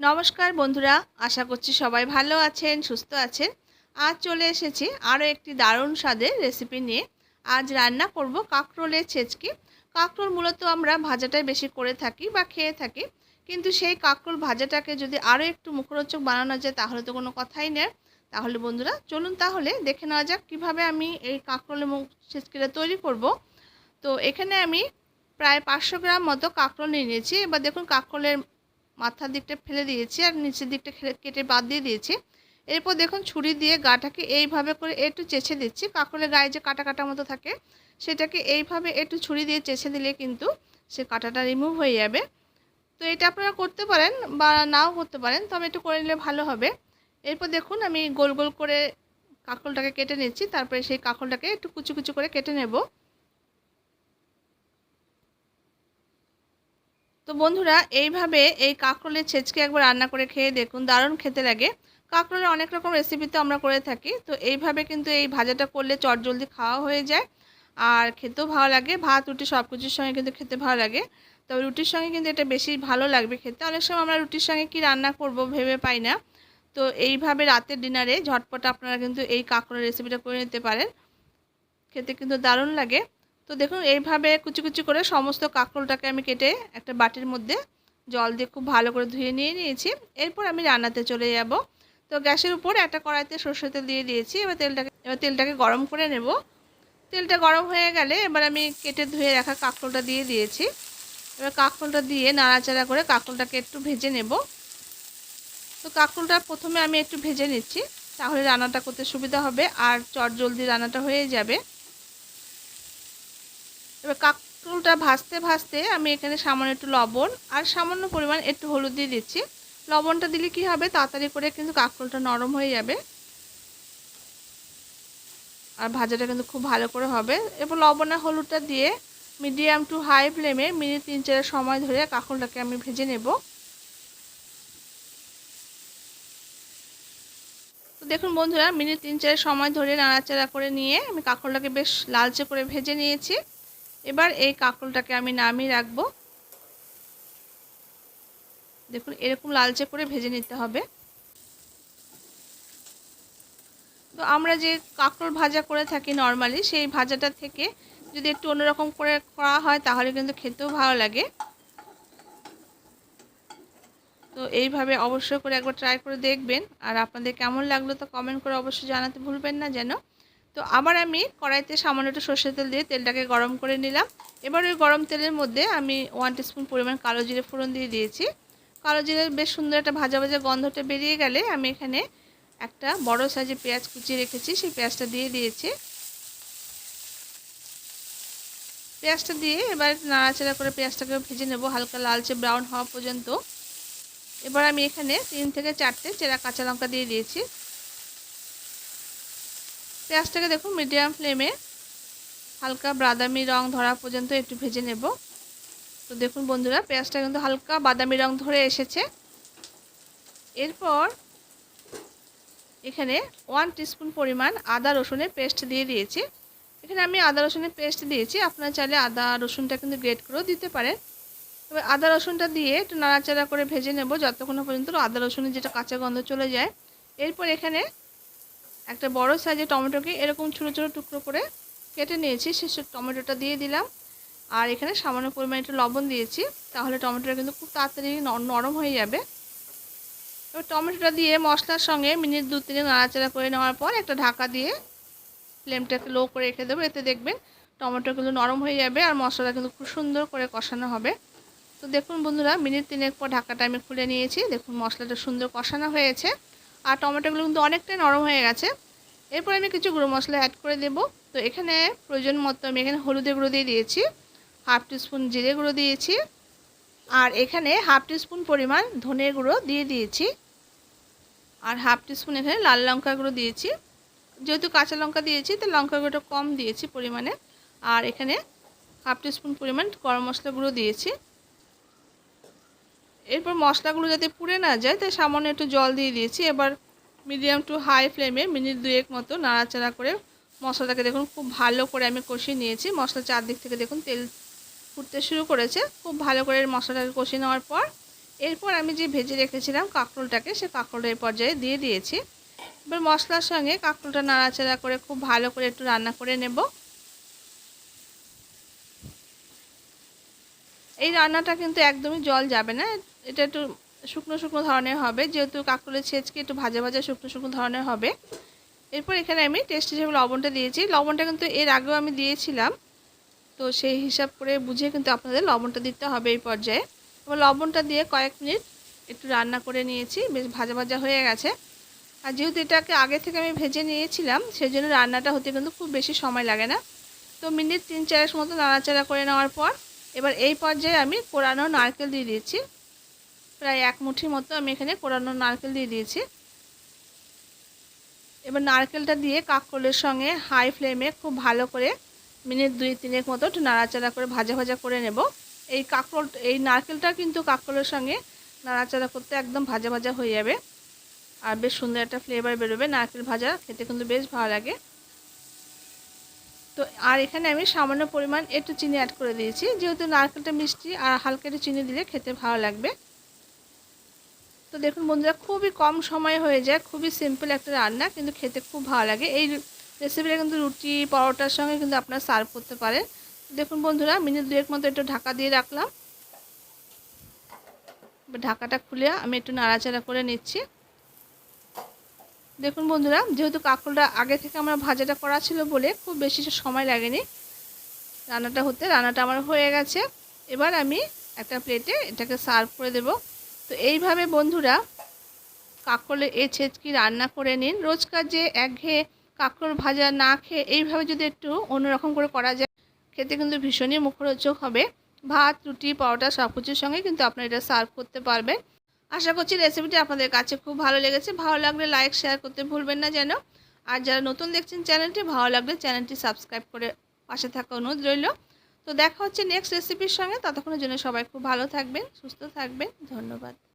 নমস্কার বন্ধুরা, আশা করছি সবাই ভালো আছেন, সুস্থ আছেন। আজ চলে এসেছি আরও একটি দারুণ স্বাদের রেসিপি নিয়ে। আজ রান্না করব কাঁকরোলের ছেচকি। কাঁকরোল মূলত আমরা ভাজাটাই বেশি করে থাকি বা খেয়ে থাকি, কিন্তু সেই কাঁকরোল ভাজাটাকে যদি আরও একটু মুখরোচক বানানো যায়, তাহলে তো কোনো কথাই নেই। তাহলে বন্ধুরা, চলুন তাহলে দেখে নেওয়া যাক কীভাবে আমি এই কাঁকরোলের মুখ ছেচকিটা তৈরি করব। তো এখানে আমি প্রায় পাঁচশো গ্রাম মতো কাঁকরোল নিয়ে নিয়েছি। এবার দেখুন, কাঁকরোলের মাথার দিকটা ফেলে দিয়েছি আর নিচের দিকটা কেটে বাদ দিয়ে দিয়েছি। এরপর দেখুন ছুরি দিয়ে গাটাকে এইভাবে করে একটু চেছে দিচ্ছি। কাঁকড়ের গায়ে যে কাটা কাটা মতো থাকে, সেটাকে এইভাবে একটু ছুরি দিয়ে চেছে দিলে কিন্তু সে কাটাটা রিমুভ হয়ে যাবে। তো এটা আপনারা করতে পারেন বা নাও করতে পারেন, তবে একটু করে নিলে ভালো হবে। এরপর দেখুন আমি গোল গোল করে কাঁকড়টাকে কেটে নিচ্ছি, তারপরে সেই কাঁকড়টাকে একটু কুচু কুচু করে কেটে নেব। তো বন্ধুরা, এইভাবে এই কাঁকরোলের ছেচকে একবার রান্না করে খেয়ে দেখুন, দারুণ খেতে লাগে। কাঁকরোলের অনেক রকম রেসিপি তো আমরা করে থাকি, তো এইভাবে কিন্তু এই ভাজাটা করলে চট জলদি খাওয়া হয়ে যায়। আর খেতেও ভালো লাগে, ভাত, রুটি সব কিছুর সঙ্গে কিন্তু খেতে ভালো লাগে। তবে রুটির সঙ্গে কিন্তু এটা বেশি ভালো লাগবে খেতে। অনেক সময় আমরা রুটির সঙ্গে কি রান্না করব ভেবে পাই না। তো এইভাবে রাতের ডিনারে ঝটপট আপনারা কিন্তু এই কাঁকরোলের রেসিপিটা করে নিতে পারেন। খেতে কিন্তু দারুণ লাগে। তো দেখুন, এইভাবে কুচি কুচি করে সমস্ত কাঁকরোলটাকে আমি কেটে একটা বাটির মধ্যে জল দিয়ে খুব ভালো করে ধুয়ে নিয়ে নিয়েছি। এরপর আমি রান্নাতে চলে যাব। তো গ্যাসের উপর একটা কড়াইতে সর্ষে তেল দিয়ে দিয়েছি। এবার তেলটাকে এবার তেলটাকে গরম করে নেব। তেলটা গরম হয়ে গেলে এবার আমি কেটে ধুয়ে রাখা কাঁকরোলটা দিয়ে দিয়েছি। এবার কাঁকরোলটা দিয়ে নাড়াচাড়া করে কাঁকরোলটাকে একটু ভেজে নেব। তো কাঁকরোলটা প্রথমে আমি একটু ভেজে নিচ্ছি, তাহলে রান্নাটা করতে সুবিধা হবে। আর চট জলদি রান্নাটা হয়ে যাবে। এবার কাঁকরোলটা ভাজতে ভাজতে আমি এখানে সামান্য একটু লবণ আর সামান্য পরিমাণ একটু হলুদ দিয়ে দিচ্ছি। লবণটা দিলে কি হবে? তাড়াতাড়ি করে কিন্তু কাঁকরোলটা নরম হয়ে যাবে। আর ভাজাটা কিন্তু খুব ভালো করে হবে। এরপর লবণ আর হলুদটা দিয়ে মিডিয়াম টু হাই ফ্লেমে মিনিট তিন চারের সময় ধরে কাঁকরোলটাকে আমি ভেজে নেব। তো দেখুন বন্ধুরা, মিনিট তিন চারের সময় ধরে নাড়াচাড়া করে নিয়ে আমি কাঁকরোলটাকে বেশ লালচে করে ভেজে নিয়েছি। এবার এই কাঁকরোলটাকে আমি নামিয়ে রাখব। দেখুন, এরকম লালচে করে ভেজে নিতে হবে। তো আমরা যে কাঁকরোল ভাজা করে থাকি নর্মালি, সেই ভাজাটা থেকে যদি একটু অন্যরকম করে করা হয়, তাহলে কিন্তু খেতেও ভালো লাগে। তো এইভাবে অবশ্যই করে একবার ট্রাই করে দেখবেন। আর আপনাদের কেমন লাগল তো কমেন্ট করে অবশ্যই জানাতে ভুলবেন না যেন। তো আবার আমি কড়াইতে সামান্য একটু সর্ষের তেল দিয়ে তেলটাকে গরম করে নিলাম। এবার ওই গরম তেলের মধ্যে আমি ওয়ান টিস্পুন পরিমাণ কালো জিরে ফোড়ন দিয়ে দিয়েছি। কালো জিরের বেশ সুন্দর একটা ভাজা ভাজা গন্ধটা বেরিয়ে গেলে আমি এখানে একটা বড় সাইজে পেঁয়াজ কুচিয়ে রেখেছি, সেই পেঁয়াজটা দিয়ে দিয়েছি। পেঁয়াজটা দিয়ে এবার নাড়াচাড়া করে পেঁয়াজটাকে ভেজে নেব, হালকা লালচে ব্রাউন হওয়া পর্যন্ত। এবার আমি এখানে তিন থেকে চারটে চেরা কাঁচা লঙ্কা দিয়ে দিয়েছি। পেঁয়াজটাকে দেখুন মিডিয়াম ফ্লেমে হালকা বাদামি রং ধরা পর্যন্ত একটু ভেজে নেব। তো দেখুন বন্ধুরা, পেঁয়াজটা কিন্তু হালকা বাদামি রং ধরে এসেছে। এরপর এখানে ওয়ান টিস্পুন পরিমাণ আদা রসুনের পেস্ট দিয়ে দিয়েছি। এখানে আমি আদা রসুনের পেস্ট দিয়েছি, আপনারা চাইলে আদা রসুনটা কিন্তু গ্রেট করেও দিতে পারেন। তবে আদা রসুনটা দিয়ে একটু নাড়াচাড়া করে ভেজে নেব, যতক্ষণ পর্যন্ত আদা রসুনের যেটা কাঁচা গন্ধ চলে যায়। এরপর এখানে একটা বড় সাইজের টমেটোকে এরকম ছোটো ছোটো টুকরো করে কেটে নিয়েছি। সে টমেটোটা দিয়ে দিলাম। আর এখানে সামান্য পরিমাণে একটু লবণ দিয়েছি। তাহলে টমেটোটা কিন্তু খুব তাড়াতাড়ি নরম হয়ে যাবে। এবার টমেটোটা দিয়ে মশলার সঙ্গে মিনিট দু তিনে নাড়াচাড়া করে নেওয়ার পর একটা ঢাকা দিয়ে ফ্লেমটাকে লো করে রেখে দেবো। এতে দেখবেন টমেটো কিন্তু নরম হয়ে যাবে আর মশলাটা কিন্তু খুব সুন্দর করে কষানো হবে। তো দেখুন বন্ধুরা, মিনিট তিনেক পর ঢাকাটা আমি খুলে নিয়েছি। দেখুন মশলাটা সুন্দর কষানো হয়েছে। আর টমেটোগুলো কিন্তু অনেকটাই নরম হয়ে গেছে। এরপর আমি কিছু গুঁড়ো মশলা অ্যাড করে দেব। তো এখানে প্রয়োজন মতো আমি এখানে হলুদের গুঁড়ো দিয়ে দিয়েছি হাফ টিস্পুন জিরে গুঁড়ো দিয়েছি, আর এখানে হাফ টিস্পুন পরিমাণ ধনে গুঁড়ো দিয়ে দিয়েছি। আর হাফ টিস্পুন এখানে লাল লঙ্কা গুঁড়ো দিয়েছি। যেহেতু কাঁচা লঙ্কা দিয়েছি, তো লঙ্কা গুঁড়োটা কম দিয়েছি পরিমাণে। আর এখানে হাফ টিস্পুন পরিমাণ গরম মশলা গুঁড়ো দিয়েছি। এরপর মশলাগুলো যাতে পুড়ে না যায়, তাই সামান্য একটু জল দিয়ে দিয়েছি। এবার মিডিয়াম টু হাই ফ্লেমে মিনিট দুয়েক মতো নাড়াচাড়া করে মশলাটাকে দেখুন খুব ভালো করে আমি কষিয়ে নিয়েছি। মশলা চারদিক থেকে দেখুন তেল ফুটতে শুরু করেছে। খুব ভালো করে মশলাটাকে কষিয়ে নেওয়ার পর এরপর আমি যে ভেজে রেখেছিলাম কাঁকরোলটাকে, সে কাঁকরোলটা এই পর্যায়ে দিয়ে দিয়েছি। এবার মশলার সঙ্গে কাঁকরোলটা নাড়াচাড়া করে খুব ভালো করে একটু রান্না করে নেব। এই রান্নাটা কিন্তু একদমই জল যাবে না। এটা একটু শুকনো শুকনো ধরনের হবে, যেহেতু কাঁকরোলের ছেঁচকে একটু ভাজা ভাজা শুকনো শুকনো ধরনের হবে। এরপর এখানে আমি টেস্ট হিসেবে লবণটা দিয়েছি, লবণটা কিন্তু এর আগেও আমি দিয়েছিলাম। তো সেই হিসাব করে বুঝে কিন্তু আপনাদের লবণটা দিতে হবে এই পর্যায়ে। এবার লবণটা দিয়ে কয়েক মিনিট একটু রান্না করে নিয়েছি, বেশ ভাজা ভাজা হয়ে গেছে। আর যেহেতু এটাকে আগে থেকে আমি ভেজে নিয়েছিলাম সেই জন্য রান্নাটা হতে কিন্তু খুব বেশি সময় লাগে না। তো মিনিট তিন চারের মতো নাড়াচাড়া করে নেওয়ার পর, এবার এই পর্যায়ে আমি কোরানো নারকেল দিয়ে দিয়েছি। প্রায় এক মুঠির মতো আমি এখানে কোরানো নারকেল দিয়ে দিয়েছি। এবার নারকেলটা দিয়ে কাককলের সঙ্গে হাই ফ্লেমে খুব ভালো করে মিনিট দুই তিনেক মতো একটু নাড়াচাড়া করে ভাজা ভাজা করে নেব। এই কাকরোল, এই নারকেলটা কিন্তু কাকরোলের সঙ্গে নাড়াচাড়া করতে একদম ভাজা ভাজা হয়ে যাবে। আর বেশ সুন্দর একটা ফ্লেভার বেরোবে, নারকেল ভাজা খেতে কিন্তু বেশ ভালো লাগে। তো আর এখানে আমি সামান্য পরিমাণ একটু চিনি অ্যাড করে দিয়েছি। যেহেতু নারকেলটা মিষ্টি আর হালকা একটু চিনি দিলে খেতে ভালো লাগবে। তো দেখুন বন্ধুরা, খুবই কম সময় হয়ে যায়, খুবই সিম্পল একটা রান্না, কিন্তু খেতে খুব ভালো লাগে। এই রেসিপিটা কিন্তু রুটি, পরোটার সঙ্গে কিন্তু আপনারা সার্ভ করতে পারেন। দেখুন বন্ধুরা, মিনিট দুয়েক মতো একটু ঢাকা দিয়ে রাখলাম। ঢাকাটা খুলে আমি একটু নাড়াচাড়া করে নিচ্ছি। দেখুন বন্ধুরা, যেহেতু কাঁকড়টা আগে থেকে আমার ভাজাটা করা ছিল বলে খুব বেশি সময় লাগেনি রান্নাটা হতে, রান্নাটা আমার হয়ে গেছে। এবার আমি একটা প্লেটে এটাকে সার্ভ করে দেব। তো এইভাবে বন্ধুরা কাঁকড়ের এ ছেচকি রান্না করে নিন। রোজকার যে একঘেয়ে কাঁকড় ভাজা না খেয়ে এইভাবে যদি একটু অন্যরকম করে করা যায়, খেতে কিন্তু ভীষণই মুখরোচক হবে। ভাত, রুটি, পরোটা সব কিছুর সঙ্গে কিন্তু আপনারা এটা সার্ভ করতে পারবেন। আশা করছি রেসিপিটি আপনাদের কাছে খুব ভালো লেগেছে। ভালো লাগলে লাইক শেয়ার করতে ভুলবেন না যেন। আর যারা নতুন দেখছেন চ্যানেলটি ভালো লাগলে চ্যানেলটি সাবস্ক্রাইব করে পাশে থাকা অনুরোধ রইল। তো দেখা হচ্ছে নেক্সট রেসিপির সঙ্গে। ততক্ষণের জন্য সবাই খুব ভালো থাকবেন, সুস্থ থাকবেন। ধন্যবাদ।